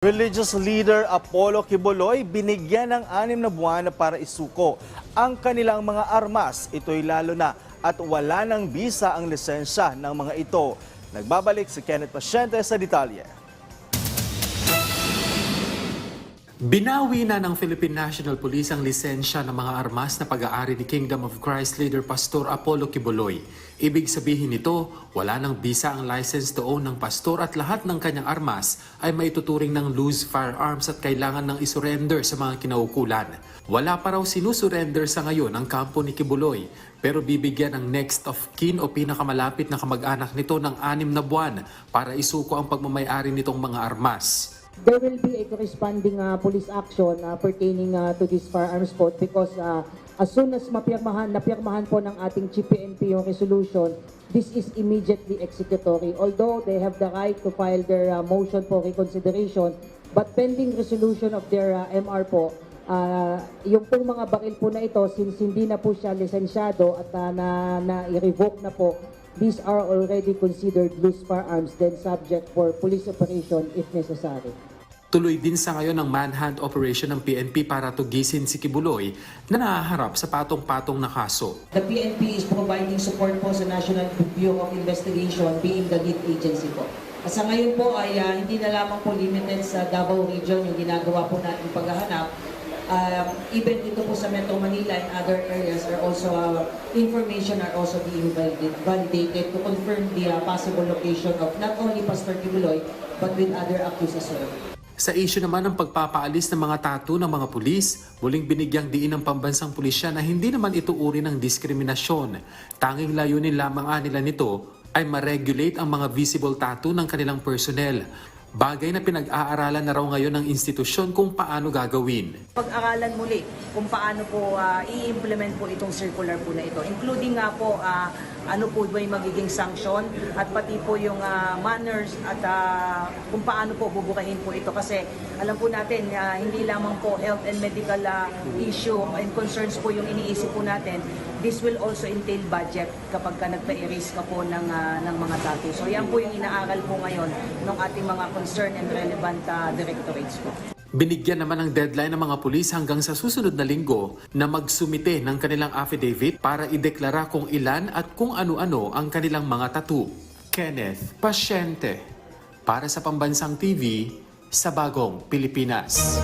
Religious leader Apollo Kiboloy binigyan ng anim na buwan para isuko ang kanilang mga armas. Ito'y lalo na at wala ng bisa ang lisensya ng mga ito. Nagbabalik si Kenneth Pasyente sa detalye. Binawi na ng Philippine National Police ang lisensya ng mga armas na pag-aari ni Kingdom of Christ leader Pastor Apollo Kiboloy. Ibig sabihin nito, wala ng bisa ang license to own ng pastor at lahat ng kanyang armas ay maituturing ng loose firearms at kailangan ng isurrender sa mga kinaukulan. Wala pa raw sinusurrender sa ngayon ang kampo ni Kibuloy pero bibigyan ng next of kin o pinakamalapit na kamag-anak nito ng anim na buwan para isuko ang pagmamayari nitong mga armas. There will be a corresponding uh, police action uh, pertaining uh, to this firearms code because uh, as soon as mapirmahan, napirmahan po ng ating GPNP yung resolution, this is immediately executory. Although they have the right to file their uh, motion for reconsideration, but pending resolution of their uh, MR po, uh, yung pong mga baril po na ito, since hindi na po siya lisensyado at uh, na, na i-revoke na po, these are already considered loose firearms then subject for police operation if necessary. Tuloy din sa ngayon ang manhunt operation ng PNP para tugisin si Kibuloy na nahaharap sa patong-patong na kaso. The PNP is providing support po sa National Bureau of Investigation being the lead agency po. At sa ngayon po ay ah, hindi na lamang po limited sa Davao Region yung ginagawa po natin paghahanap. Um, even dito po sa Metro Manila and other areas are also uh, information are also being validate- validated to confirm the uh, possible location of not only Pastor Kibuloy but with other accused as well. Sa issue naman ng pagpapaalis ng mga tattoo ng mga pulis, muling binigyang diin ng pambansang pulisya na hindi naman ito uri ng diskriminasyon. Tanging layunin lamang nila nito ay ma-regulate ang mga visible tattoo ng kanilang personnel. Bagay na pinag-aaralan na raw ngayon ng institusyon kung paano gagawin. pag-aralan muli kung paano po ah, i-implement po itong circular po na ito. Including nga po ah, ano po ba yung magiging sanction at pati po yung ah, manners at ah, kung paano po bubukahin po ito. Kasi alam po natin, ah, hindi lamang po health and medical ah, issue and concerns po yung iniisip po natin. This will also entail budget kapag ka nagpa-erase ka po ng, ah, ng mga tattoo. So yan po yung inaaral po ngayon ng ating mga concern and relevant ah, directorates po. Binigyan naman ng deadline ng mga pulis hanggang sa susunod na linggo na magsumite ng kanilang affidavit para ideklara kung ilan at kung ano-ano ang kanilang mga tattoo. Kenneth Pasyente para sa Pambansang TV sa Bagong Pilipinas.